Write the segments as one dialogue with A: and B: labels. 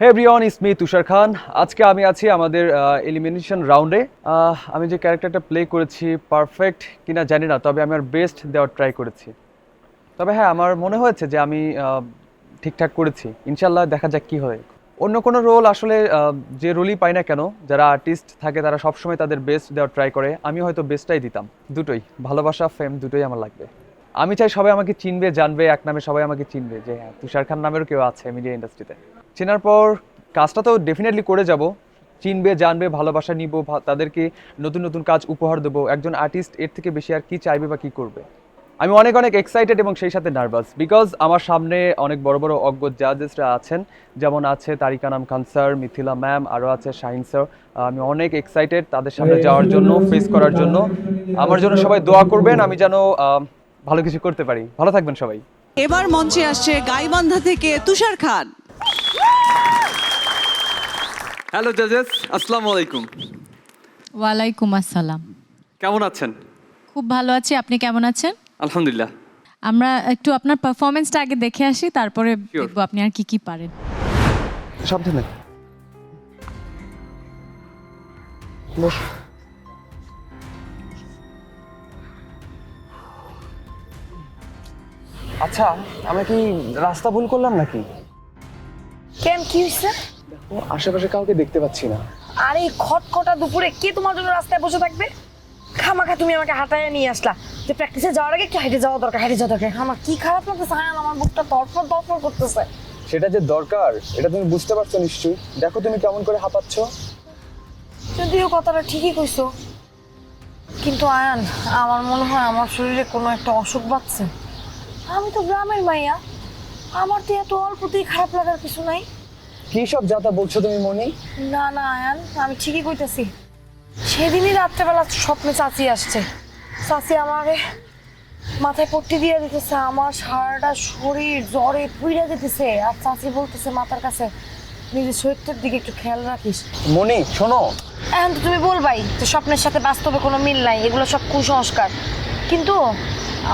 A: হে Brian ইসমি তুষার খান আজকে আমি আছি আমাদের এলিমিনেশন রাউন্ডে আমি যে ক্যারেক্টারটা প্লে করেছি পারফেক্ট কিনা জানি না, তবে আমি আর বেস্ট দেওয়ার ট্রাই করেছি। তবে হ্যাঁ আমার মনে হয়েছে যে আমি ঠিকঠাক করেছি। ইনশাল্লাহ দেখা যাক কি হয়। অন্য কোনো রোল আসলে যে রোলই পাই না কেন, যারা আর্টিস্ট থাকে তারা সবসময় তাদের বেস্ট দেওয়ার ট্রাই করে। আমি হয়তো বেস্টটাই দিতাম। দুটোই। ভালোবাসা ফেম দুটোই আমার লাগবে। আমি চাই সবাই আমাকে চিনবে, জানবে, এক নামে সবাই আমাকে চিনবে যে হ্যাঁ তুষার খান নামেরও কেউ আছে মিডিয়া ইন্ডাস্ট্রিতে চেনার পর কাজটা তো ডেফিনেটলি করে যাব। চিনবে, জানবে, ভালোবাসা নিব তাদেরকে নতুন নতুন কাজ উপহার দেবো। একজন আর্টিস্ট এর থেকে বেশি আর কি চাইবে বা কি করবে? আমি অনেক অনেক এক্সাইটেড এবং সেই সাথে নার্ভাস বিকজ আমার সামনে অনেক বড় বড় অজ্ঞ জাজেসরা আছেন। যেমন আছে তারিকা নাম খান স্যার মিথিলা ম্যাম আরও আছে শাহিন স্যার আমি অনেক এক্সাইটেড তাদের সামনে যাওয়ার জন্য ফেস করার জন্য। আমার জন্য সবাই দোয়া করবেন, আমি যেন ভালো কিছু করতে পারি। ভালো থাকবেন সবাই।
B: এবার মঞ্চে আসছে গাইবান্ধা থেকে তুষার খান।
A: হ্যালো জাজেস আসসালামু আলাইকুম
C: ওয়ালাইকুম আসসালাম।
A: কেমন আছেন?
C: খুব ভালো আছি। আপনি কেমন আছেন?
A: আলহামদুলিল্লাহ।
C: আমরা একটু আপনার পারফরমেন্সটা আগে দেখে আসি তারপরে. দেখব আপনি আর কি কি পারেন।
A: সাবধানে। বস। আচ্ছা আমরা কি রাস্তা ভুল করলাম নাকি?
D: কি হয়েছে
A: আশেপাশে কাউকে দেখতে পাচ্ছি না।
D: আরে এই খটখটা দুপুরে কে তোমার জন্য রাস্তায় বসে থাকবে? খামাখা তুমি আমাকে হাঁটায় নিয়ে আসলা। যে প্র্যাকটিসে যাওয়ার আগে একটু হেঁটে যাওয়া দরকার হেঁটে যাওয়া দরকার। আমার কি খারাপ লাগতেছে? আয়ান আমার বুকটা তরফর তরফর করতেছে।
A: সেটা যে দরকার এটা তুমি বুঝতে পারছ নিশ্চয়ই। দেখো তুমি কেমন করে হাঁপাচ্ছ।
D: যদিও কথাটা ঠিকই কইছো কিন্তু আয়ান আমার মনে হয় আমার শরীরে কোনো একটা অসুখ বাড়ছে আমি তো গ্রামের মাইয়া। আমার তো এত অল্পতেই খারাপ লাগার কিছু নাই।
A: কি সব যাতা বলছো তুমি মনি?
D: না না আয়ান আমি ঠিকই কইতেছি। সেদিনই রাত্রেবেলা স্বপ্নে চাচি আসছে। চাচি আমারে মাথায় পট্টি দিয়ে দিতেছে আমার সারাটা শরীর জ্বরে পুইরা দিতেছে। আর চাচি বলতেছে মাথার কাছে নিজের শরীরটার দিকে একটু খেয়াল রাখিস।
A: মনি শোনো।
D: এখন তো তুমি বলবাই যে স্বপ্নের সাথে বাস্তবে কোনো মিল নাই এগুলো সব কুসংস্কার। কিন্তু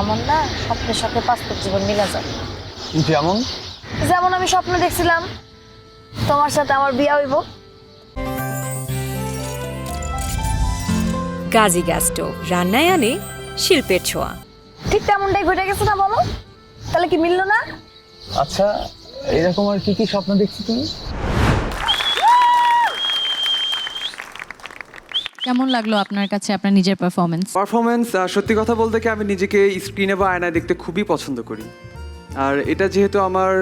D: আমার না স্বপ্নের সাথে বাস্তব জীবন মিলা যায়।
A: যেমন?
D: যেমন আমি স্বপ্ন দেখছিলাম তোমার সাথে আমার বিয়া হইব।
E: গাজী গ্যাস স্টোভ রান্নায় আনে শিল্পের ছোঁয়া।
D: ঠিক তেমনটাই ঘটে গেছে না বলো তাহলে কি মিললো না?
A: আচ্ছা এরকম আর কি কি স্বপ্ন দেখছি তুমি?
C: কেমন লাগল আপনার কাছে আপনার নিজের পারফরমেন্স
F: পারফরমেন্স সত্যি কথা বলতে কি আমি নিজেকে স্ক্রিনে বা আয়নায় দেখতে খুবই পছন্দ করি। আর এটা যেহেতু আমার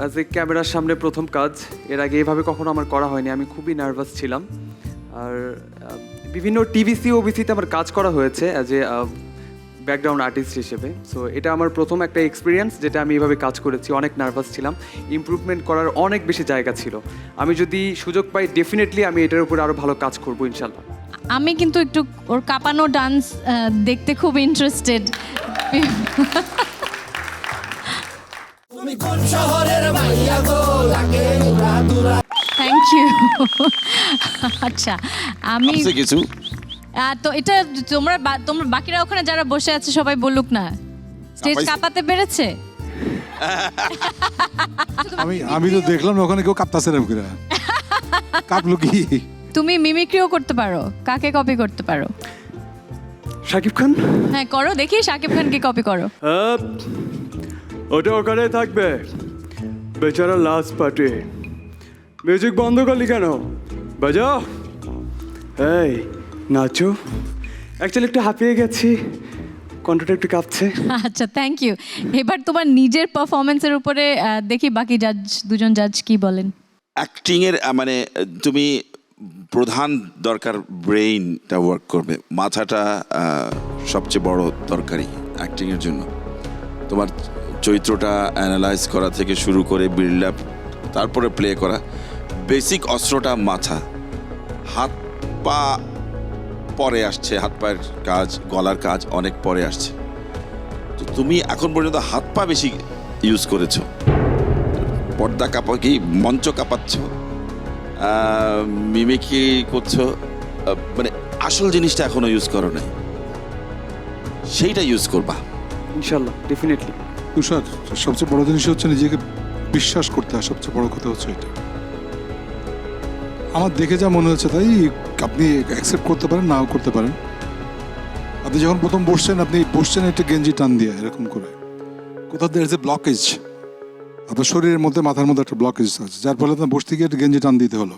F: অ্যাজ এ ক্যামেরার সামনে প্রথম কাজ, এর আগে এভাবে কখনো আমার করা হয়নি, আমি খুবই নার্ভাস ছিলাম। আর বিভিন্ন টিভিসি ওবিসিতে আমার কাজ করা হয়েছে অ্যাজ এ ব্যাকগ্রাউন্ড আর্টিস্ট হিসেবে। সো এটা আমার প্রথম একটা এক্সপিরিয়েন্স যেটা আমি এভাবে কাজ করেছি, অনেক নার্ভাস ছিলাম। ইমপ্রুভমেন্ট করার অনেক বেশি জায়গা ছিল। আমি যদি সুযোগ পাই ডেফিনেটলি আমি এটার উপরে আরও ভালো কাজ করব ইনশাল্লাহ
C: আমি কিন্তু একটু ওর কাঁপানো ডান্স দেখতে খুব ইন্টারেস্টেড থ্যাংক ইউ আচ্ছা আমি
G: আছে কিছু।
C: আহ, তো এটা তোমরা বা- তোমরা বাকিরা ওখানে যারা বসে আছে সবাই বলুক না। স্টেজ
G: কাঁপাইছে।
C: কাঁপাতে পেরেছে?
H: আমি আমি তো দেখলাম না ওখানে কেউ কাঁপতাছে না করে। কাঁপলো কি?
C: তুমি মিমিক্রিও করতে পারো কাকে কপি করতে পারো?
F: শাকিব খান?
C: হ্যাঁ করো দেখি শাকিব খানকে কপি করো।
F: ওটা ওখানে থাকবে। বেচারা লাস্ট পার্টি মিউজিক বন্ধ করলি কেন? বাজাও এই নাচো। অ্যাকচুয়ালি একটু হাঁপিয়ে গেছি। কণ্ঠটা একটু কাঁপছে।
C: আচ্ছা থ্যাংক ইউ এবার তোমার নিজের পারফরমেন্সের উপরে দেখি বাকি জাজ দুজন জাজ কি বলেন।
G: অ্যাক্টিং এর আহ, মানে তুমি প্রধান দরকার ব্রেইনটা ওয়ার্ক করবে। মাথাটা সবচেয়ে বড় দরকারি অ্যাক্টিং এর জন্য। তোমার চরিত্রটা অ্যানালাইজ করা থেকে শুরু করে বিল্ড আপ তারপরে প্লে করা বেসিক অস্ত্রটা মাথা। হাত পা পরে আসছে, হাত পায়ের কাজ, গলার কাজ অনেক পরে আসছে। তো তুমি এখন পর্যন্ত হাত পা বেশি ইউজ করেছ। পর্দা কাপা কি, মঞ্চ কাঁপাচ্ছ মিমিকি করছ মানে আসল জিনিসটা এখনও ইউজ করো নাই। সেইটা ইউজ করবা।
F: ইনশাল্লাহ
A: ডেফিনেটলি
H: তুষার, সবচেয়ে বড় জিনিস হচ্ছে নিজেকে বিশ্বাস করতে হয়, সবচেয়ে বড় কথা হচ্ছে এটা। আমার দেখে যা মনে হচ্ছে তাই আপনি অ্যাকসেপ্ট করতে পারেন, নাও করতে পারেন। আপনি যখন প্রথম বসছেন, আপনি বসছেন একটা গেঞ্জি টান দিয়ে, এরকম করে। কোথাও ইজ এ ব্লকেজ আপনার শরীরের মধ্যে, মাথার মধ্যে একটা ব্লকেজ আছে, যার ফলে আপনার বসতে গিয়ে একটা গেঞ্জি টান দিতে হলো।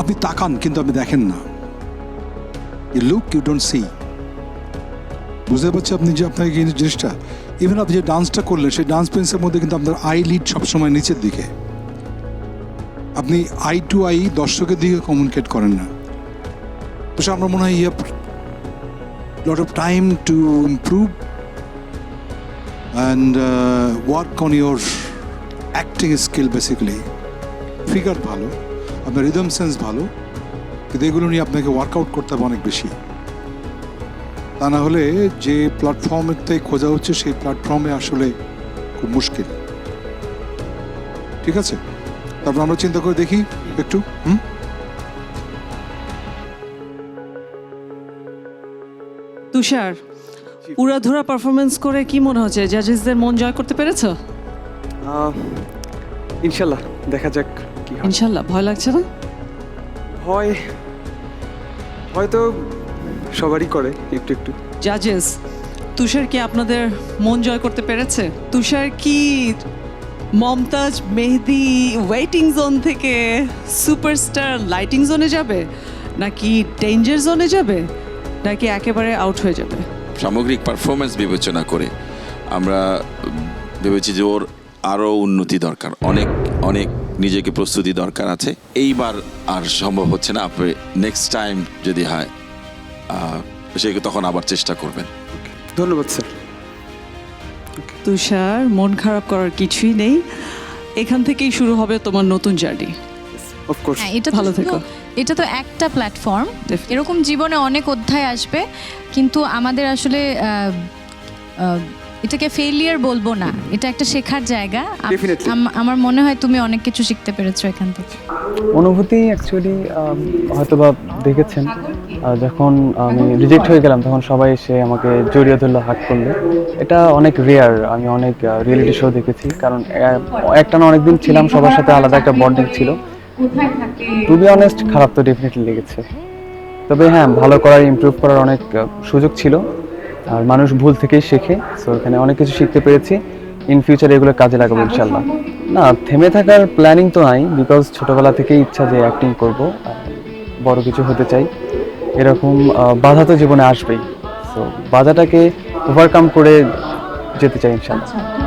H: আপনি তাকান, কিন্তু আপনি দেখেন না। You look you don't see বুঝতে পারছি আপনি যে আপনাকে জিনিসটা ইভেন আপনি যে ডান্সটা করলেন, সেই ডান্স পেন্সের মধ্যে কিন্তু আপনার আই লিড সবসময় নিচের দিকে। আপনি আই টু আই দর্শকের দিকে কমিউনিকেট করেন না। তো আমার মনে হয় ইয়ে lot of time to improve and work on your acting skill basically figure ভালো, আপনার রিদম সেন্স ভালো, কিন্তু এগুলো নিয়ে আপনাকে ওয়ার্কআউট করতে হবে অনেক বেশি। তা না হলে যে প্ল্যাটফর্মের থেকে খোঁজা হচ্ছে সেই প্ল্যাটফর্মে আসলে খুব মুশকিল। ঠিক আছে? তারপর আমরা চিন্তা করে দেখি একটু হুম?
B: তুষার উড়াধুরা পারফরমেন্স করে কি মনে হচ্ছে? জাজেসদের মন জয় করতে পেরেছ?
F: ইনশাল্লাহ দেখা যাক কি হয়।
B: ইনশাল্লাহ ভয় লাগছে না?
F: ভয় হয়তো সবারই করে একটু একটু।
B: জাজেস তুষার কি আপনাদের মন জয় করতে পেরেছে? তুষার কি মমতাজ মেহেদি ওয়েটিং জোন থেকে সুপারস্টার লাইটিং জোনে যাবে? নাকি ডেঞ্জার জোনে যাবে? নাকি একেবারে আউট হয়ে যাবে?
G: সামগ্রিক পারফরমেন্স বিবেচনা করে আমরা ভেবেছি যে ওর আরও উন্নতি দরকার। অনেক অনেক নিজেকে প্রস্তুতি দরকার আছে। এইবার আর সম্ভব হচ্ছে না আপনি নেক্সট টাইম যদি হয়। সে তখন আবার চেষ্টা করবেন?
F: ধন্যবাদ স্যার।
B: তুষার মন খারাপ করার কিছুই নেই। এখান থেকেই শুরু হবে তোমার নতুন জার্নি।
F: অফকোর্স
C: হ্যাঁ এটা
B: ভালো থেকো।
C: এটা তো একটা প্ল্যাটফর্ম এরকম জীবনে অনেক অধ্যায় আসবে কিন্তু আমাদের আসলে এটাকে ফেলিয়ার বলব না। এটা একটা শেখার জায়গা। আমার মনে হয় তুমি অনেক কিছু শিখতে পেরেছ এখান থেকে।
A: অনুভূতি অ্যাকচুয়ালি হয়তো বা দেখেছেন। যখন আমি রিজেক্ট হয়ে গেলাম, তখন সবাই এসে আমাকে জড়িয়ে ধরলো হাত করল। এটা অনেক রেয়ার আমি অনেক রিয়েলিটি শো দেখেছি। কারণ একটা না অনেকদিন ছিলাম, সবার সাথে আলাদা একটা বন্ডিং ছিল। টু বি অনেস্ট খারাপ তো ডেফিনেটলি লেগেছে। তবে হ্যাঁ ভালো করার ইমপ্রুভ করার অনেক সুযোগ ছিল। আর মানুষ ভুল থেকেই শেখে। সো এখানে অনেক কিছু শিখতে পেরেছি। ইন ফিউচার এগুলো কাজে লাগাবো ইনশাল্লাহ না, থেমে থাকার প্ল্যানিং তো নাই বিকজ ছোটবেলা থেকেই ইচ্ছা যে অ্যাক্টিং করব। বড় কিছু হতে চাই। এরকম বাধা তো জীবনে আসবেই। তো বাধাটাকে ওভারকাম করে যেতে চাই ইনশাল্লাহ